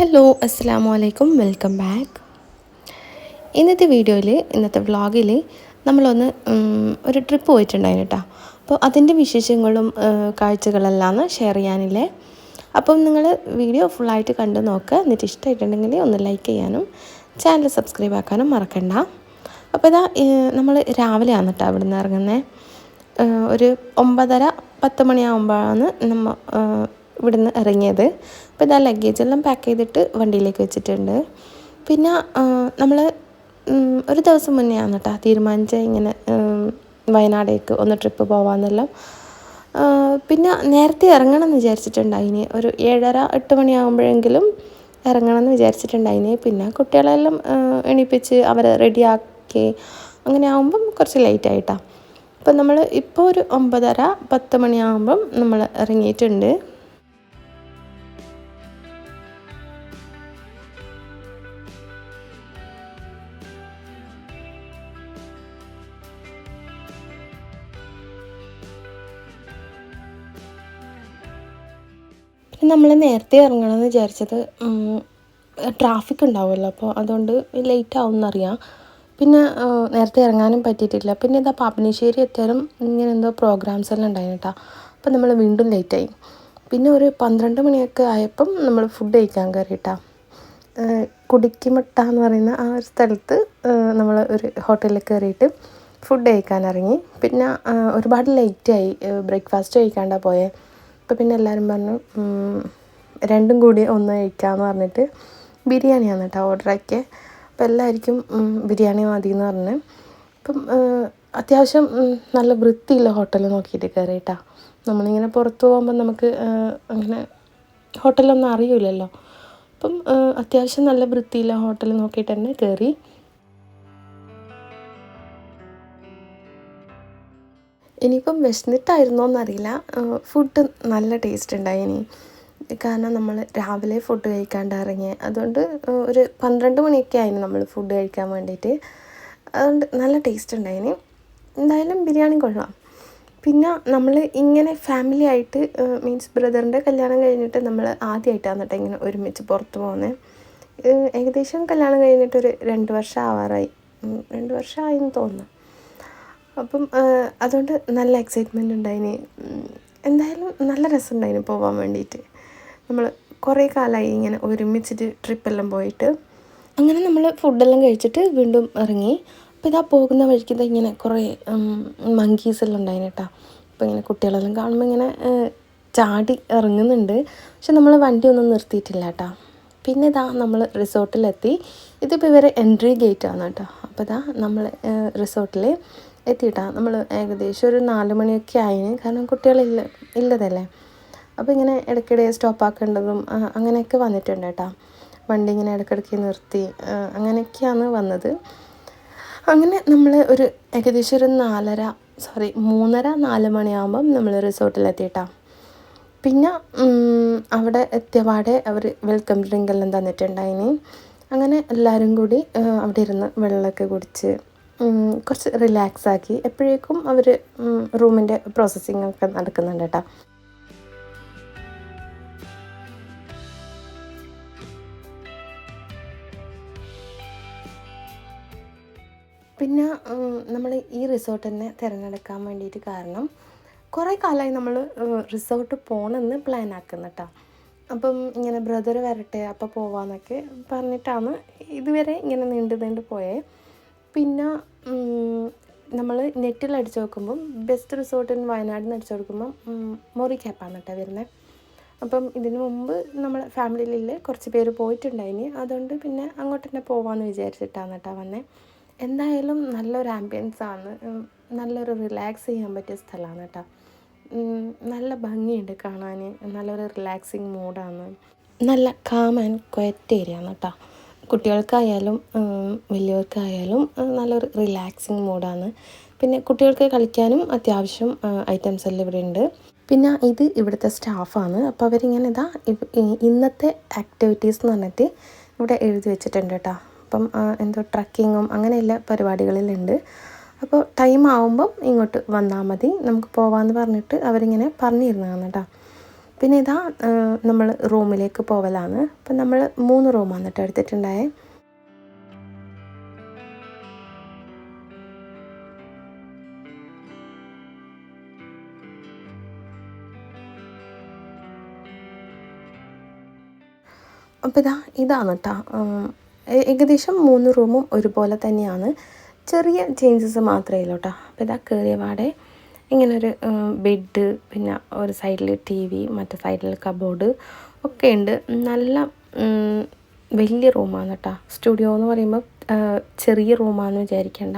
Hello അസ്സാം വലൈക്കും welcome back. ഇന്നത്തെ വീഡിയോയിൽ ഇന്നത്തെ വ്ളോഗിൽ നമ്മളൊന്ന് ഒരു ട്രിപ്പ് പോയിട്ടുണ്ടായിരുന്നു കേട്ടോ. അപ്പോൾ അതിന്റെ വിശേഷങ്ങളും കാഴ്ചകളെല്ലാം ഷെയർ ചെയ്യാനില്ലേ. അപ്പം നിങ്ങൾ വീഡിയോ ഫുള്ളായിട്ട് കണ്ടു നോക്കുക എന്നിട്ട് ഇഷ്ടമായിട്ടുണ്ടെങ്കിൽ ഒന്ന് ലൈക്ക് ചെയ്യാനും ചാനൽ സബ്സ്ക്രൈബ് ആക്കാനും മറക്കണ്ട. അപ്പോൾ ഇതാ നമ്മൾ രാവിലെയാണ് കേട്ടോ അവിടെ നിന്ന് ഇറങ്ങുന്നത് ഒരു ഒമ്പതര പത്ത് മണിയാകുമ്പോഴാണ് നമ്മ ഏഹ് ഇവിടുന്ന് ഇറങ്ങിയത്. അപ്പോൾ ഇതാ ലഗേജ് എല്ലാം പാക്ക് ചെയ്തിട്ട് വണ്ടിയിലേക്ക് വെച്ചിട്ടുണ്ട്. പിന്നെ നമ്മൾ ഒരു ദിവസം മുന്നേ ആണ് കേട്ടോ തീരുമാനിച്ച ഇങ്ങനെ വയനാടേക്ക് ഒന്ന് ട്രിപ്പ് പോകാമെന്നെല്ലാം പിന്നെ നേരത്തെ ഇറങ്ങണം എന്ന് വിചാരിച്ചിട്ടുണ്ടായിനി. ഒരു ഏഴര എട്ട് മണിയാകുമ്പോഴെങ്കിലും ഇറങ്ങണം എന്ന് വിചാരിച്ചിട്ടുണ്ടായിനി. പിന്നെ കുട്ടികളെല്ലാം എണീപ്പിച്ച് അവരെ റെഡിയാക്കി. അങ്ങനെ ആകുമ്പം കുറച്ച് ലേറ്റ് ആയിട്ടാണ് അപ്പം നമ്മൾ ഇപ്പോൾ ഒരു ഒമ്പതര പത്ത് മണിയാകുമ്പം നമ്മൾ ഇറങ്ങിയിട്ടുണ്ട്. നമ്മൾ നേരത്തെ ഇറങ്ങണമെന്ന് വിചാരിച്ചത് ട്രാഫിക് ഉണ്ടാവുമല്ലോ. അപ്പോൾ അതുകൊണ്ട് ലേറ്റ് ആവും എന്നറിയാം പിന്നെ നേരത്തെ ഇറങ്ങാനും പറ്റിയിട്ടില്ല. പിന്നെ ഇതാ പാപ്പനശ്ശേരി എത്തിയാലും ഇങ്ങനെ എന്തോ പ്രോഗ്രാംസ് എല്ലാം ഉണ്ടായിരുന്നു കേട്ടോ അപ്പം നമ്മൾ വീണ്ടും ലേറ്റായി പിന്നെ ഒരു പന്ത്രണ്ട് മണിയൊക്കെ ആയപ്പം നമ്മൾ ഫുഡ് കഴിക്കാൻ കയറിയിട്ടാ കുടിക്കുമട്ട എന്ന് പറയുന്ന ആ ഒരു സ്ഥലത്ത് നമ്മൾ ഒരു ഹോട്ടലിൽ കയറിയിട്ട് ഫുഡ് കഴിക്കാൻ ഇറങ്ങി. പിന്നെ ഒരുപാട് ലേറ്റായി ബ്രേക്ക്ഫാസ്റ്റ് കഴിക്കാണ്ടാണ് പോയത് അപ്പോൾ പിന്നെ എല്ലാവരും പറഞ്ഞു രണ്ടും കൂടി ഒന്ന് കഴിക്കാമെന്ന് പറഞ്ഞിട്ട് ബിരിയാണിയാണ് കേട്ടോ ഓർഡർ ആക്കിയത് അപ്പോൾ എല്ലാവർക്കും ബിരിയാണി മതി എന്ന് പറഞ്ഞ് അപ്പം അത്യാവശ്യം നല്ല വൃത്തിയുള്ള ഹോട്ടൽ നോക്കിയിട്ട് കയറി കേട്ടോ നമ്മളിങ്ങനെ പുറത്ത് പോകുമ്പോൾ നമുക്ക് അങ്ങനെ ഹോട്ടലൊന്നും അറിയില്ലല്ലോ. അപ്പം അത്യാവശ്യം നല്ല വൃത്തിയുള്ള ഹോട്ടൽ നോക്കിയിട്ട് തന്നെ കയറി ഇനിയിപ്പം വിശന്നിട്ടായിരുന്നോ എന്നറിയില്ല ഫുഡ് നല്ല ടേസ്റ്റ് ഉണ്ടായി ഇനി കാരണം നമ്മൾ രാവിലെ ഫുഡ് കഴിക്കാണ്ട് ഇറങ്ങി. അതുകൊണ്ട് ഒരു പന്ത്രണ്ട് മണിയൊക്കെ ആയിന് നമ്മൾ ഫുഡ് കഴിക്കാൻ വേണ്ടിയിട്ട്. അതുകൊണ്ട് നല്ല ടേസ്റ്റ് ഉണ്ടായിന്. എന്തായാലും ബിരിയാണി കൊള്ളാം. പിന്നെ നമ്മൾ ഇങ്ങനെ ഫാമിലി ആയിട്ട് മീൻസ് ബ്രദറിന്റെ കല്യാണം കഴിഞ്ഞിട്ട് നമ്മൾ ആദ്യമായിട്ടാണ് കേട്ടോ ഇങ്ങനെ ഒരുമിച്ച് പുറത്ത് പോകുന്നത് ഏകദേശം കല്യാണം കഴിഞ്ഞിട്ടൊരു രണ്ട് വർഷം ആവാറായി. രണ്ട് വർഷമായി എന്ന് തോന്നുന്നു. അപ്പം അതുകൊണ്ട് നല്ല എക്സൈറ്റ്മെന്റ് ഉണ്ടായിന്. എന്തായാലും നല്ല രസം ഉണ്ടായിന് പോകാൻ വേണ്ടിയിട്ട് നമ്മൾ കുറേ കാലമായി ഇങ്ങനെ ഒരുമിച്ചിട്ട് ട്രിപ്പെല്ലാം പോയിട്ട്. അങ്ങനെ നമ്മൾ ഫുഡെല്ലാം കഴിച്ചിട്ട് വീണ്ടും ഇറങ്ങി. അപ്പോൾ ഇതാ പോകുന്ന വഴിക്ക് ഇതാ ഇങ്ങനെ കുറേ മങ്കീസ് എല്ലാം ഉണ്ടായിന് കേട്ടോ. അപ്പോൾ ഇങ്ങനെ കുട്ടികളെല്ലാം കാണുമ്പോൾ ഇങ്ങനെ ചാടി ഇറങ്ങുന്നുണ്ട്. പക്ഷെ നമ്മൾ വണ്ടി ഒന്നും നിർത്തിയിട്ടില്ല കേട്ടോ. പിന്നെ ഇതാ നമ്മൾ റിസോർട്ടിലെത്തി ഇതിപ്പോൾ ഇവരെ എൻട്രി ഗേറ്റ് ആണ് കേട്ടോ. അപ്പോൾ ഇതാ നമ്മൾ റിസോർട്ടിൽ എത്തിയിട്ടാ. നമ്മൾ ഏകദേശം ഒരു നാല് മണിയൊക്കെ ആയിന്. കാരണം കുട്ടികളില്ല ഇല്ലതല്ലേ? അപ്പോൾ ഇങ്ങനെ ഇടയ്ക്കിടെ സ്റ്റോപ്പ് ആക്കേണ്ടതും ആ, അങ്ങനെയൊക്കെ വന്നിട്ടുണ്ട് കേട്ടോ. വണ്ടി ഇങ്ങനെ ഇടയ്ക്കിടയ്ക്ക് നിർത്തി അങ്ങനെയൊക്കെയാണ് വന്നത്. അങ്ങനെ നമ്മൾ ഒരു ഏകദേശം ഒരു നാലര സോറി മൂന്നര നാല് മണിയാകുമ്പം നമ്മൾ റിസോർട്ടിലെത്തിയിട്ടാ. പിന്നെ അവിടെ എത്തിയപാടെ അവർ വെൽക്കം ഡ്രിങ്ക് എല്ലാം തന്നിട്ടുണ്ടായിനി. അങ്ങനെ എല്ലാവരും കൂടി അവിടെ ഇരുന്ന് വെള്ളമൊക്കെ കുടിച്ച് കുറച്ച് റിലാക്സ് ആക്കി എപ്പോഴേക്കും അവർ റൂമിന്റെ പ്രോസസ്സിംഗ് ഒക്കെ നടക്കുന്നുണ്ട് കേട്ടോ പിന്നെ നമ്മൾ ഈ റിസോർട്ട് തന്നെ തിരഞ്ഞെടുക്കാൻ വേണ്ടിയിട്ട് കാരണം കുറേ കാലമായി നമ്മൾ റിസോർട്ട് പോകണമെന്ന് പ്ലാൻ ആക്കുന്ന കേട്ടോ അപ്പം ഇങ്ങനെ ബ്രദർ വരട്ടെ അപ്പോൾ പോവാന്നൊക്കെ പറഞ്ഞിട്ടാണ് ഇതുവരെ ഇങ്ങനെ നീണ്ടു നീണ്ടു പോയേ. പിന്നെ നമ്മൾ നെറ്റിൽ അടിച്ചു നോക്കുമ്പം ബെസ്റ്റ് റിസോർട്ട് ഇൻ വയനാട് എന്ന് അടിച്ചു നോക്കുമ്പം മൊറി ക്യാപ്പാണ് കേട്ടോ വരുന്നത് അപ്പം ഇതിനു മുമ്പ് നമ്മൾ ഫാമിലിയിൽ കുറച്ച് പേര് പോയിട്ടുണ്ടായിനി. അതുകൊണ്ട് പിന്നെ അങ്ങോട്ട് തന്നെ പോവാമെന്ന് വിചാരിച്ചിട്ടാണ് കേട്ടോ വന്നത് എന്തായാലും നല്ലൊരു ആംബിയൻസ് ആണ്. നല്ലൊരു റിലാക്സ് ചെയ്യാൻ പറ്റിയ സ്ഥലമാണ് കേട്ടോ നല്ല ഭംഗിയുണ്ട് കാണാൻ നല്ലൊരു റിലാക്സിങ് മൂഡാണ് നല്ല കാം ആൻഡ് ക്വയറ്റ് ഏരിയ ആണ് കേട്ടോ കുട്ടികൾക്കായാലും വലിയവർക്കായാലും നല്ലൊരു റിലാക്സിങ് മോഡാണ് പിന്നെ കുട്ടികൾക്ക് കളിക്കാനും അത്യാവശ്യം ഐറ്റംസ് എല്ലാം ഇവിടെ ഉണ്ട് പിന്നെ ഇത് ഇവിടുത്തെ സ്റ്റാഫാണ് അപ്പോൾ അവരിങ്ങനെ ഇതാ ഇന്നത്തെ ആക്ടിവിറ്റീസ് എന്ന് പറഞ്ഞിട്ട് ഇവിടെ എഴുതി വെച്ചിട്ടുണ്ട് കേട്ടോ. അപ്പം എന്തോ ട്രക്കിങ്ങും അങ്ങനെയെല്ലാം പരിപാടികളിലുണ്ട്. അപ്പോൾ ടൈം ആവുമ്പം ഇങ്ങോട്ട് വന്നാൽ മതി. നമുക്ക് പോവാമെന്ന് പറഞ്ഞിട്ട് അവരിങ്ങനെ പറഞ്ഞിരുന്നതാണ് കേട്ടോ. പിന്നെ ഇതാ നമ്മൾ റൂമിലേക്ക് പോവലാണ്. അപ്പം നമ്മൾ മൂന്ന് റൂമാണ് കേട്ടോ എടുത്തിട്ടുണ്ടായേ. അപ്പോൾ ഇതാ ഇതാണ് കേട്ടോ ഏകദേശം മൂന്ന് റൂമും ഒരുപോലെ തന്നെയാണ്. ചെറിയ ചേഞ്ചസ് മാത്രമേ ഉള്ളൂ കേട്ടോ അപ്പോൾ ഇതാ കയറിയ പാടെ ഇങ്ങനെ ഒരു ബെഡ് പിന്നെ ഒരു സൈഡിൽ ടി വി മറ്റേ സൈഡിൽ കബോർഡ് ഒക്കെ ഉണ്ട് നല്ല വലിയ റൂമാണ് കേട്ടോ സ്റ്റുഡിയോ എന്ന് പറയുമ്പോൾ ചെറിയ റൂമാണെന്ന് വിചാരിക്കേണ്ട.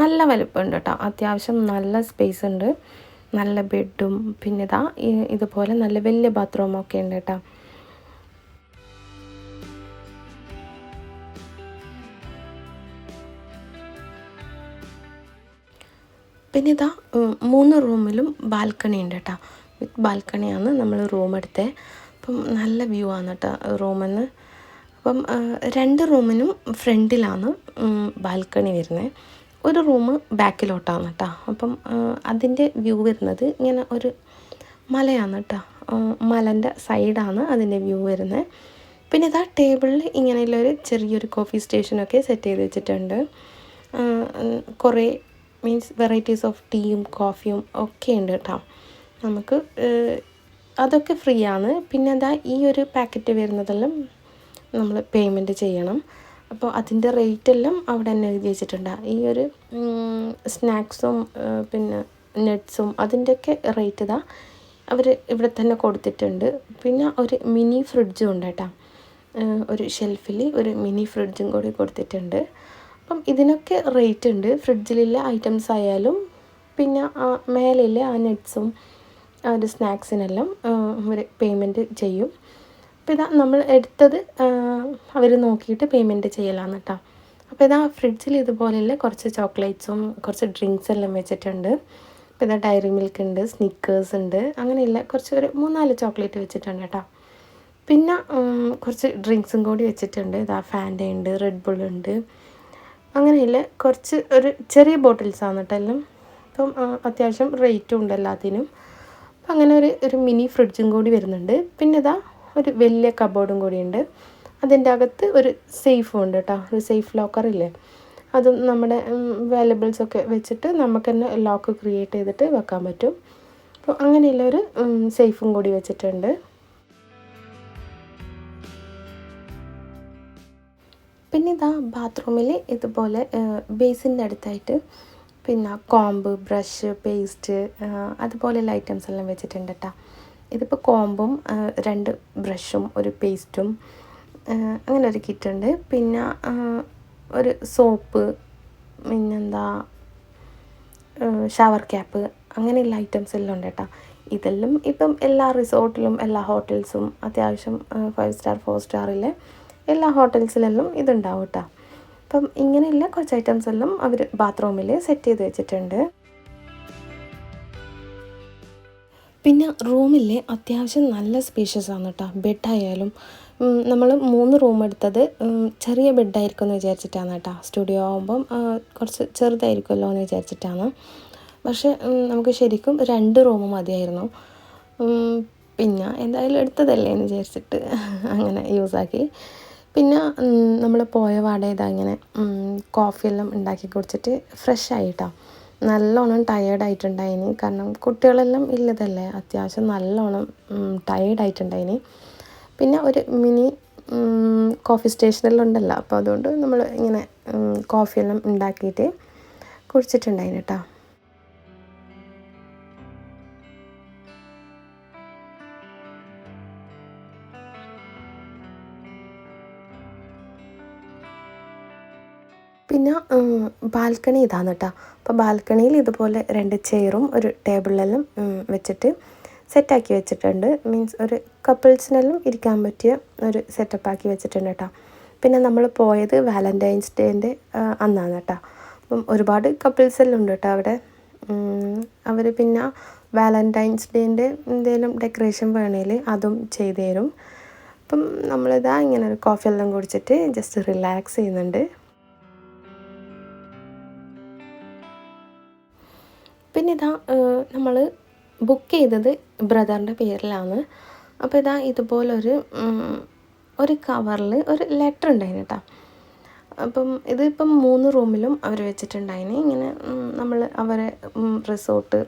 നല്ല വലുപ്പമുണ്ട് കേട്ടോ അത്യാവശ്യം നല്ല സ്പേസ് ഉണ്ട്. നല്ല ബെഡും പിന്നെ ഇതാ ഇതുപോലെ നല്ല വലിയ ബാത്റൂമൊക്കെ ഉണ്ട് കേട്ടോ പിന്നെ ഇതാ മൂന്ന് റൂമിലും ബാൽക്കണി ഉണ്ട് കേട്ടോ. വിത്ത് ബാൽക്കണിയാണ് നമ്മൾ റൂം എടുത്തത് അപ്പം നല്ല വ്യൂ ആണ് കേട്ടോ റൂമിൽ നിന്ന് അപ്പം രണ്ട് റൂമിനും ഫ്രണ്ടിലാണ് ബാൽക്കണി വരുന്നത് ഒരു റൂം ബാക്കിലോട്ടാണ് കേട്ടോ. അപ്പം അതിന്റെ വ്യൂ വരുന്നത് ഇങ്ങനെ ഒരു മലയാണ് കേട്ടോ. മലന്റെ സൈഡാണ് അതിന്റെ വ്യൂ വരുന്നത് പിന്നെ ഇതാ ടേബിളിൽ ഇങ്ങനെയുള്ളൊരു ചെറിയൊരു കോഫി സ്റ്റേഷനൊക്കെ സെറ്റ് ചെയ്ത് വെച്ചിട്ടുണ്ട്. കുറേ മീൻസ് വെറൈറ്റീസ് ഓഫ് ടീയും കോഫിയും ഒക്കെ ഉണ്ട് കേട്ടോ. നമുക്ക് അതൊക്കെ ഫ്രീ ആണ് പിന്നെ എന്താ ഈ ഒരു പാക്കറ്റ് വരുന്നതെല്ലാം നമ്മൾ പേയ്മെന്റ് ചെയ്യണം. അപ്പോൾ അതിന്റെ റേറ്റ് എല്ലാം അവിടെ തന്നെ എഴുതി വെച്ചിട്ടുണ്ട്. ഈ ഒരു സ്നാക്സും പിന്നെ നട്ട്സും അതിന്റെയൊക്കെ റേറ്റ് ഇതാ അവർ ഇവിടെ തന്നെ കൊടുത്തിട്ടുണ്ട്. പിന്നെ ഒരു മിനി ഫ്രിഡ്ജും ഉണ്ട് കേട്ടോ. ഒരു ഷെൽഫിൽ ഒരു മിനി ഫ്രിഡ്ജും കൂടി കൊടുത്തിട്ടുണ്ട്. അപ്പം ഇതിനൊക്കെ റേറ്റ് ഉണ്ട്. ഫ്രിഡ്ജിലുള്ള ഐറ്റംസ് ആയാലും പിന്നെ ആ മേലെയുള്ള ആ നട്ട്സും ആ ഒരു സ്നാക്സിനെല്ലാം അവർ പേയ്മെന്റ് ചെയ്യും. അപ്പോൾ ഇതാ നമ്മൾ എടുത്തത് അവർ നോക്കിയിട്ട് പേയ്മെന്റ് ചെയ്യലാന്ന് കേട്ടോ അപ്പോൾ ഇതാ ഫ്രിഡ്ജിൽ ഇതുപോലെയുള്ള കുറച്ച് ചോക്ലേറ്റ്സും കുറച്ച് ഡ്രിങ്ക്സ് എല്ലാം വെച്ചിട്ടുണ്ട്. അപ്പോൾ ഇതാ ഡയറി മിൽക്ക് ഉണ്ട് സ്നിക്കേഴ്സ് ഉണ്ട് അങ്ങനെയുള്ള കുറച്ച് ഒരു മൂന്നാൽ ചോക്ലേറ്റ് വെച്ചിട്ടുണ്ട് കേട്ടോ പിന്നെ കുറച്ച് ഡ്രിങ്ക്സും കൂടി വെച്ചിട്ടുണ്ട്. ഇതാ ഫാൻഡ ഉണ്ട് റെഡ് ബുൾ ഉണ്ട്. അങ്ങനെയില്ല. കുറച്ച് ഒരു ചെറിയ ബോട്ടിൽസാണ് കേട്ടോ എല്ലാം. അപ്പം അത്യാവശ്യം റേറ്റും ഉണ്ട് എല്ലാത്തിനും. അപ്പം അങ്ങനെ ഒരു ഒരു മിനി ഫ്രിഡ്ജും കൂടി വരുന്നുണ്ട്. പിന്നെ ഇതാ ഒരു വലിയ കബോർഡും കൂടിയുണ്ട് അതിന്റെ അകത്ത് ഒരു സേഫും ഉണ്ട് കേട്ടോ. ഒരു സേഫ് ലോക്കറില്ലേ അതും നമ്മുടെ വാലബിൾസ് ഒക്കെ വെച്ചിട്ട് നമുക്ക് തന്നെ ലോക്ക് ക്രിയേറ്റ് ചെയ്തിട്ട് വെക്കാൻ പറ്റും. അപ്പോൾ അങ്ങനെയുള്ള ഒരു സേഫും കൂടി വെച്ചിട്ടുണ്ട്. പിന്നെ ഇതാ ബാത്റൂമിൽ ഇതുപോലെ ബേസിന്റെ അടുത്തായിട്ട് പിന്നെ കോമ്പ് ബ്രഷ് പേസ്റ്റ് അതുപോലെയുള്ള ഐറ്റംസ് എല്ലാം വെച്ചിട്ടുണ്ട് കേട്ടോ ഇതിപ്പോൾ കോമ്പും രണ്ട് ബ്രഷും ഒരു പേസ്റ്റും അങ്ങനെ ഒരു കിറ്റുണ്ട്. പിന്നെ ഒരു സോപ്പ് പിന്നെന്താ ഷവർ ക്യാപ്പ് അങ്ങനെയുള്ള ഐറ്റംസ് എല്ലാം ഉണ്ട് കേട്ടോ ഇതെല്ലാം ഇപ്പം എല്ലാ റിസോർട്ടിലും എല്ലാ ഹോട്ടൽസും അത്യാവശ്യം ഫൈവ് സ്റ്റാർ ഫോർ സ്റ്റാറിലെ എല്ലാ ഹോട്ടൽസിലെല്ലാം ഇതുണ്ടാവും കേട്ടോ അപ്പം ഇങ്ങനെയുള്ള കുറച്ച് ഐറ്റംസ് എല്ലാം അവർ ബാത്റൂമിൽ സെറ്റ് ചെയ്ത് വെച്ചിട്ടുണ്ട്. പിന്നെ റൂമിലെ അത്യാവശ്യം നല്ല സ്പീഷ്യസ് ആണ് കേട്ടോ ബെഡായാലും നമ്മൾ മൂന്ന് റൂം എടുത്തത് ചെറിയ ബെഡായിരിക്കും എന്ന് വിചാരിച്ചിട്ടാണ് കേട്ടോ സ്റ്റുഡിയോ ആകുമ്പം കുറച്ച് ചെറുതായിരിക്കുമല്ലോ എന്ന് വിചാരിച്ചിട്ടാണ്. പക്ഷേ നമുക്ക് ശരിക്കും രണ്ട് റൂം മതിയായിരുന്നു. പിന്നെ എന്തായാലും എടുത്തതല്ലേ എന്ന് വിചാരിച്ചിട്ട് അങ്ങനെ യൂസാക്കി പിന്നെ നമ്മൾ പോയ പാടെ ഇതാ ഇങ്ങനെ കോഫിയെല്ലാം ഉണ്ടാക്കി കുടിച്ചിട്ട് ഫ്രഷ് ആയിട്ടോ. നല്ലോണം ടയേർഡായിട്ടുണ്ടായിന് കാരണം കുട്ടികളെല്ലാം ഇല്ലതല്ലേ? അത്യാവശ്യം നല്ലോണം ടയേർഡായിട്ടുണ്ടായിന് പിന്നെ ഒരു മിനി കോഫി സ്റ്റേഷനെല്ലാം ഉണ്ടല്ലോ. അപ്പോൾ അതുകൊണ്ട് നമ്മൾ ഇങ്ങനെ കോഫിയെല്ലാം ഉണ്ടാക്കിയിട്ട് കുടിച്ചിട്ടുണ്ടായിന് കേട്ടോ പിന്നെ ബാൽക്കണി ഇതാണ് കേട്ടോ അപ്പോൾ ബാൽക്കണിയിൽ ഇതുപോലെ രണ്ട് ചെയറും ഒരു ടേബിളിലെല്ലാം വെച്ചിട്ട് സെറ്റാക്കി വെച്ചിട്ടുണ്ട്. മീൻസ് ഒരു കപ്പിൾസിനെല്ലാം ഇരിക്കാൻ പറ്റിയ ഒരു സെറ്റപ്പാക്കി വെച്ചിട്ടുണ്ട് കേട്ടോ പിന്നെ നമ്മൾ പോയത് വാലന്റൈൻസ് ഡേന്റെ അന്നാണ് കേട്ടോ അപ്പം ഒരുപാട് കപ്പിൾസ് എല്ലാം ഉണ്ട് കേട്ടോ അവിടെ. അവർ പിന്നെ വാലന്റൈൻസ് ഡേന്റെ എന്തെങ്കിലും ഡെക്കറേഷൻ വേണേൽ അതും ചെയ്തു തരും അപ്പം നമ്മളിതാ ഇങ്ങനെ ഒരു കോഫി എല്ലാം കുടിച്ചിട്ട് ജസ്റ്റ് റിലാക്സ് ചെയ്യുന്നുണ്ട്. പിന്നെ ഇതാ നമ്മൾ ബുക്ക് ചെയ്തത് ബ്രദറിന്റെ പേരിലാണ്. അപ്പോൾ ഇതാ ഇതുപോലൊരു ഒരു കവറിൽ ഒരു ലെറ്റർ ഉണ്ടായിരുന്നു കേട്ടോ അപ്പം ഇതിപ്പം മൂന്ന് റൂമിലും അവർ വെച്ചിട്ടുണ്ടായിന്. ഇങ്ങനെ നമ്മൾ അവരെ റിസോർട്ട്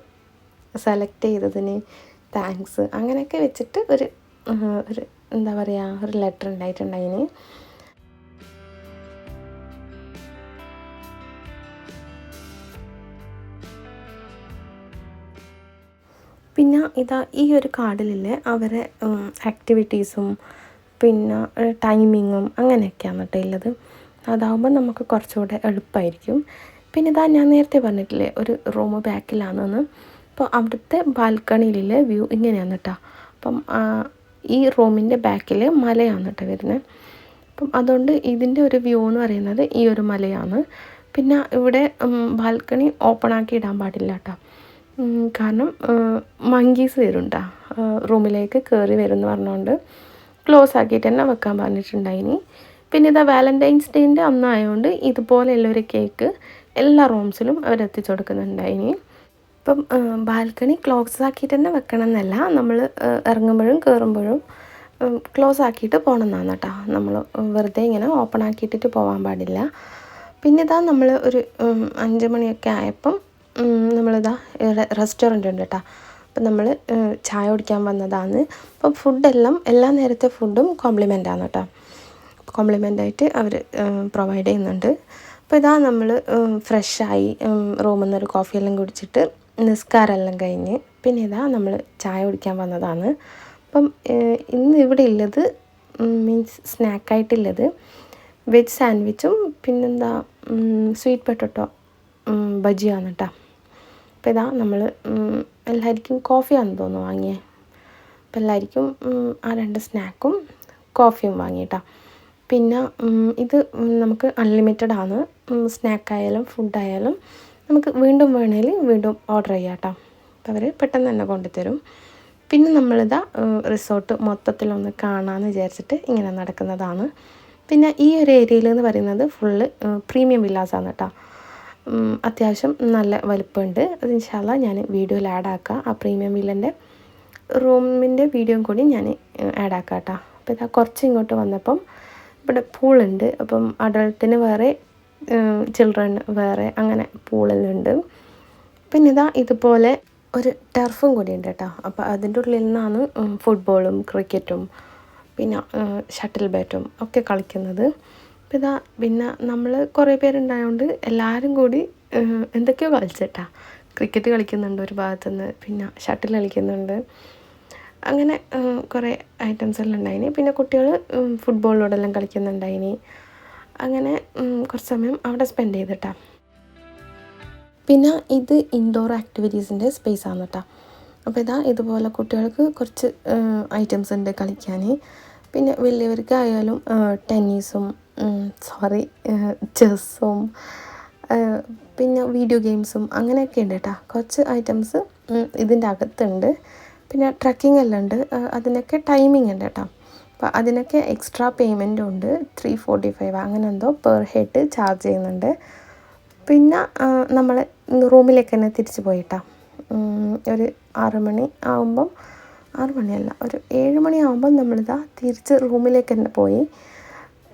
സെലക്ട് ചെയ്തതിന് താങ്ക്സ് അങ്ങനെയൊക്കെ വെച്ചിട്ട് ഒരു ഒരു എന്താ പറയുക ഒരു ലെറ്റർ ഉണ്ടായിട്ടുണ്ടായിന്. പിന്നെ ഇതാ ഈ ഒരു കാർഡിലില്ലേ അവരെ ആക്ടിവിറ്റീസും പിന്നെ ടൈമിങ്ങും അങ്ങനെയൊക്കെയാണ് കേട്ടോ ഉള്ളത് അതാവുമ്പോൾ നമുക്ക് കുറച്ചുകൂടെ എളുപ്പമായിരിക്കും പിന്നെ ഇതാ ഞാൻ നേരത്തെ പറഞ്ഞിട്ടില്ലേ ഒരു റൂം ബാക്കിലാണെന്ന്. അപ്പോൾ അവിടുത്തെ ബാൽക്കണിയിലെ വ്യൂ ഇങ്ങനെയാണ് കേട്ടോ അപ്പം ഈ റൂമിന്റെ ബാക്കിൽ മലയാണ് കേട്ടോ വരുന്നത് അപ്പം അതുകൊണ്ട് ഇതിന്റെ ഒരു വ്യൂ എന്ന് പറയുന്നത് ഈ ഒരു മലയാണ്. പിന്നെ ഇവിടെ ബാൽക്കണി ഓപ്പൺ ആക്കി ഇടാൻ പാടില്ല കേട്ടോ കാരണം മങ്കീസ് വരുണ്ടാ. റൂമിലേക്ക് കയറി വരുമെന്ന് പറഞ്ഞുകൊണ്ട് ക്ലോസ് ആക്കിയിട്ട് തന്നെ വെക്കാൻ പറഞ്ഞിട്ടുണ്ടായിനി. പിന്നെ ഇതാ വാലന്റൈൻസ് ഡേന്റെ അന്നായതുകൊണ്ട് ഇതുപോലെയുള്ള ഒരു കേക്ക് എല്ലാ റൂംസിലും അവരെത്തിച്ചു കൊടുക്കുന്നുണ്ടായിനി. ഇപ്പം ബാൽക്കണി ക്ലോസ് ആക്കിയിട്ട് തന്നെ വെക്കണം എന്നല്ല നമ്മൾ ഇറങ്ങുമ്പോഴും കയറുമ്പോഴും ക്ലോസ് ആക്കിയിട്ട് പോകണം എന്നാണ് കേട്ടോ നമ്മൾ വെറുതെ ഇങ്ങനെ ഓപ്പൺ ആക്കിയിട്ടിട്ട് പോകാൻ പാടില്ല. പിന്നെ ഇതാ നമ്മൾ ഒരു അഞ്ച് മണിയൊക്കെ ആയപ്പം നമ്മളിതാ റെസ്റ്റോറന്റ് ഉണ്ട് കേട്ടോ അപ്പം നമ്മൾ ചായ കുടിക്കാൻ വന്നതാണ്. അപ്പം ഫുഡെല്ലാം എല്ലാ നേരത്തെ ഫുഡും കോംപ്ലിമെന്റ് ആണ് കേട്ടോ കോംപ്ലിമെന്റായിട്ട് അവർ പ്രൊവൈഡ് ചെയ്യുന്നുണ്ട്. അപ്പോൾ ഇതാ നമ്മൾ ഫ്രഷായി റൂമിൽ നിന്നൊരു കോഫിയെല്ലാം കുടിച്ചിട്ട് നിസ്കാരമെല്ലാം കഴിഞ്ഞ് പിന്നെ ഇതാ നമ്മൾ ചായ കുടിക്കാൻ വന്നതാണ്. അപ്പം ഇന്ന് ഇവിടെ ഉള്ളത് മീൻസ് സ്നാക്കായിട്ടുള്ളത് വെജ് സാൻഡ്വിച്ചും പിന്നെന്താ സ്വീറ്റ് പൊട്ടോട്ടോ ബജിയാണ് കേട്ടോ അപ്പോൾ ഇതാ നമ്മൾ എല്ലാവർക്കും കോഫിയാണെന്ന് തോന്നുന്നു വാങ്ങിയേ. അപ്പോൾ എല്ലാവർക്കും ആ രണ്ട് സ്നാക്കും കോഫിയും വാങ്ങിയിട്ടാ. പിന്നെ ഇത് നമുക്ക് അൺലിമിറ്റഡ് ആണ്. സ്നാക്കായാലും ഫുഡായാലും നമുക്ക് വീണ്ടും വേണമെങ്കിൽ വീണ്ടും ഓർഡർ ചെയ്യാട്ടോ. അപ്പോൾ അവർ പെട്ടെന്ന് തന്നെ കൊണ്ടുതരും. പിന്നെ നമ്മളിതാ റിസോർട്ട് മൊത്തത്തിലൊന്ന് കാണാമെന്ന് വിചാരിച്ചിട്ട് ഇങ്ങനെ നടക്കുന്നതാണ്. പിന്നെ ഈ ഒരു ഏരിയയിൽ എന്ന് പറയുന്നത് ഫുള്ള് പ്രീമിയം വില്ലാസാണ് കേട്ടോ. അത്യാവശ്യം നല്ല വലുപ്പമുണ്ട്. അത് ഇൻഷാല്ല ഞാൻ വീഡിയോയിൽ ആഡാക്കാം ആ പ്രീമിയം വില്ലന്റെ റൂമിന്റെ വീഡിയോയും കൂടി ഞാൻ ആഡാക്കാം കേട്ടോ. അപ്പോൾ ഇതാ കുറച്ച് ഇങ്ങോട്ട് വന്നപ്പം ഇവിടെ പൂളുണ്ട്. അപ്പം അഡൾട്ടിന് വേറെ ചിൽഡ്രൻ വേറെ അങ്ങനെ പൂളെല്ലാം പിന്നെ ഇതാ ഇതുപോലെ ഒരു ടർഫും കൂടി ഉണ്ട് കേട്ടോ. അപ്പോൾ അതിന്റെ ഉള്ളിൽ നിന്നാണ് ഫുട്ബോളും ക്രിക്കറ്റും പിന്നെ ഷട്ടിൽ ബാറ്റും ഒക്കെ കളിക്കുന്നത്. അപ്പോൾ ഇതാ പിന്നെ നമ്മൾ കുറേ പേരുണ്ടായതുകൊണ്ട് എല്ലാവരും കൂടി എന്തൊക്കെയോ കളിച്ചിട്ടാ. ക്രിക്കറ്റ് കളിക്കുന്നുണ്ട് ഒരു ഭാഗത്തു നിന്ന് പിന്നെ ഷട്ടിൽ കളിക്കുന്നുണ്ട്. അങ്ങനെ കുറേ ഐറ്റംസ് എല്ലാം ഉണ്ടായിനി. പിന്നെ കുട്ടികൾ ഫുട്ബോളിലോടെല്ലാം കളിക്കുന്നുണ്ടായിനി. അങ്ങനെ കുറച്ച് സമയം അവിടെ സ്പെൻഡ് ചെയ്തിട്ടാ. പിന്നെ ഇത് ഇൻഡോർ ആക്ടിവിറ്റീസിന്റെ സ്പേസ് ആണ് കേട്ടോ അപ്പോൾ ഇതാ ഇതുപോലെ കുട്ടികൾക്ക് കുറച്ച് ഐറ്റംസ് ഉണ്ട് കളിക്കാൻ പിന്നെ വലിയവർക്കായാലും ടെന്നീസും സോറി ചെസ്സും പിന്നെ വീഡിയോ ഗെയിംസും അങ്ങനെയൊക്കെ ഉണ്ട് കേട്ടോ കുറച്ച് ഐറ്റംസ് ഇതിന്റെ അകത്തുണ്ട്. പിന്നെ ട്രക്കിംഗ് എല്ലാം ഉണ്ട്. അതിനൊക്കെ ടൈമിംഗ് ഉണ്ട് കേട്ടോ അപ്പോൾ അതിനൊക്കെ എക്സ്ട്രാ പേയ്മെന്റും ഉണ്ട്. ത്രീ ഫോർട്ടി ഫൈവ് അങ്ങനെ എന്തോ പെർ ഹെഡ് ചാർജ് ചെയ്യുന്നുണ്ട്. പിന്നെ നമ്മൾ റൂമിലേക്ക് തന്നെ തിരിച്ച് പോയിട്ടാ ഒരു ആറ് മണി ആകുമ്പം ആറ് മണിയല്ല ഒരു ഏഴ് മണി നമ്മളിതാ തിരിച്ച് റൂമിലേക്ക് തന്നെ പോയി.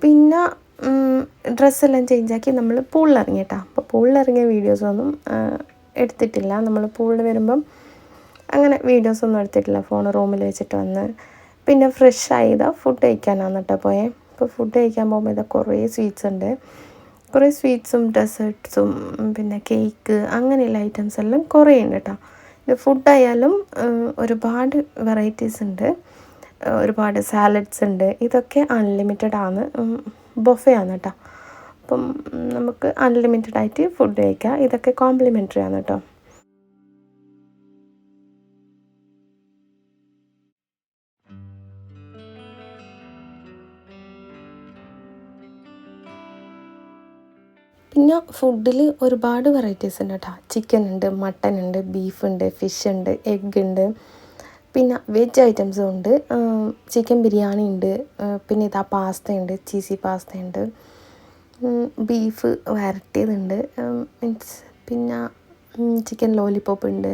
പിന്നെ ഡ്രസ്സെല്ലാം ചേഞ്ചാക്കി നമ്മൾ പൂളിലിറങ്ങി കേട്ടോ അപ്പോൾ പൂളിലിറങ്ങിയ വീഡിയോസൊന്നും എടുത്തിട്ടില്ല. നമ്മൾ പൂളിൽ വരുമ്പം അങ്ങനെ വീഡിയോസൊന്നും എടുത്തിട്ടില്ല. ഫോൺ റൂമിൽ വെച്ചിട്ട് വന്ന്. പിന്നെ ഫ്രഷ് ആയതാ ഫുഡ് കഴിക്കാനാണ് കേട്ടോ പോയെ. അപ്പോൾ ഫുഡ് കഴിക്കാൻ പോകുമ്പോൾ ഇതാ കുറേ സ്വീറ്റ്സ് ഉണ്ട്. കുറേ സ്വീറ്റ്സും ഡെസേർട്ട്സും പിന്നെ കേക്ക് അങ്ങനെയുള്ള ഐറ്റംസ് എല്ലാം കുറേ ഉണ്ട് കേട്ടോ ഇത് ഫുഡായാലും ഒരുപാട് വെറൈറ്റീസ് ഉണ്ട്. ഒരുപാട് സാലഡ്സ് ഉണ്ട്. ഇതൊക്കെ അൺലിമിറ്റഡ് ആണ്. ബൊഫേ ആണ് കേട്ടോ അപ്പം നമുക്ക് അൺലിമിറ്റഡ് ആയിട്ട് ഫുഡ് കഴിക്കാം. ഇതൊക്കെ കോംപ്ലിമെന്ററി ആണ് കേട്ടോ പിന്നെ ഫുഡിൽ ഒരുപാട് വെറൈറ്റീസ് ഉണ്ട് കേട്ടോ ചിക്കൻ ഉണ്ട് മട്ടൻ ഉണ്ട് ബീഫ് ഉണ്ട് ഫിഷ് ഉണ്ട് എഗ്ഗ് ഉണ്ട്. പിന്നെ വെജ് ഐറ്റംസും ഉണ്ട്. ചിക്കൻ ബിരിയാണി ഉണ്ട്. പിന്നെ ഇതാ പാസ്ത ഉണ്ട് ചീസി പാസ്ത ഉണ്ട്. ബീഫ് വരട്ടിയതുണ്ട്. മീൻസ് പിന്നെ ചിക്കൻ ലോലിപോപ്പ് ഉണ്ട്.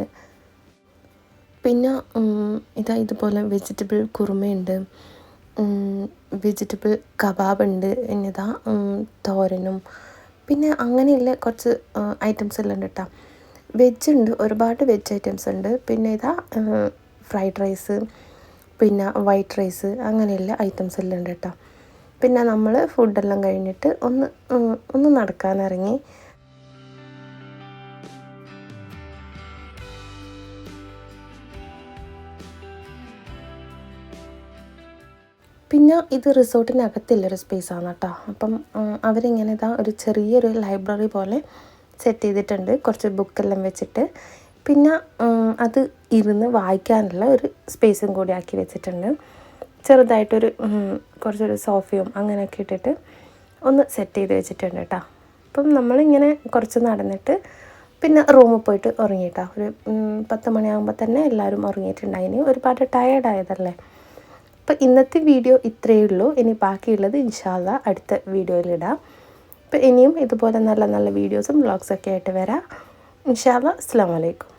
പിന്നെ ഇതാ ഇതുപോലെ വെജിറ്റബിൾ കുറുമയുണ്ട്. വെജിറ്റബിൾ കബാബ് ഉണ്ട്. എന്നതാ തോരനും. പിന്നെ അങ്ങനെയുള്ള കുറച്ച് ഐറ്റംസ് എല്ലാം ഉണ്ട് കേട്ടോ വെജ് ഉണ്ട്. ഒരുപാട് വെജ് ഐറ്റംസ് ഉണ്ട്. പിന്നെ ഇതാ ഫ്രൈഡ് റൈസ് പിന്നെ വൈറ്റ് റൈസ് അങ്ങനെയുള്ള ഐറ്റംസ് എല്ലാം ഉണ്ട് കേട്ടോ. പിന്നെ നമ്മൾ ഫുഡെല്ലാം കഴിഞ്ഞിട്ട് ഒന്ന് ഒന്ന് നടക്കാനിറങ്ങി പിന്നെ ഇത് റിസോർട്ടിനകത്തുള്ളൊരു സ്പേസാണ് കേട്ടോ. അപ്പം അവരിങ്ങനെ ഇതാ ഒരു ചെറിയൊരു ലൈബ്രറി പോലെ സെറ്റ് ചെയ്തിട്ടുണ്ട്. കുറച്ച് ബുക്കെല്ലാം വെച്ചിട്ട്. പിന്നെ അത് ഇരുന്ന് വായിക്കാനുള്ള ഒരു സ്പേസും കൂടി ആക്കി വെച്ചിട്ടുണ്ട്. ചെറുതായിട്ടൊരു കുറച്ചൊരു സോഫയും അങ്ങനെയൊക്കെ ഇട്ടിട്ട് ഒന്ന് സെറ്റ് ചെയ്ത് വെച്ചിട്ടുണ്ട് കേട്ടോ അപ്പം നമ്മളിങ്ങനെ കുറച്ച് നടന്നിട്ട് പിന്നെ റൂമിൽ പോയിട്ട് ഉറങ്ങിയിട്ടാ ഒരു പത്ത് മണിയാകുമ്പോൾ തന്നെ എല്ലാവരും ഉറങ്ങിയിട്ടുണ്ടായിനി ഒരുപാട് ടയേർഡായതല്ലേ അപ്പം ഇന്നത്തെ വീഡിയോ ഇത്രയേ ഉള്ളൂ. ഇനി ബാക്കിയുള്ളത് ഇൻഷാല്ല അടുത്ത വീഡിയോയിലിടാം അപ്പം ഇനിയും ഇതുപോലെ നല്ല നല്ല വീഡിയോസും വ്ളോഗ്സൊക്കെ ആയിട്ട് വരാം. ഇൻഷാല്ല അസ്സാം വലൈക്കും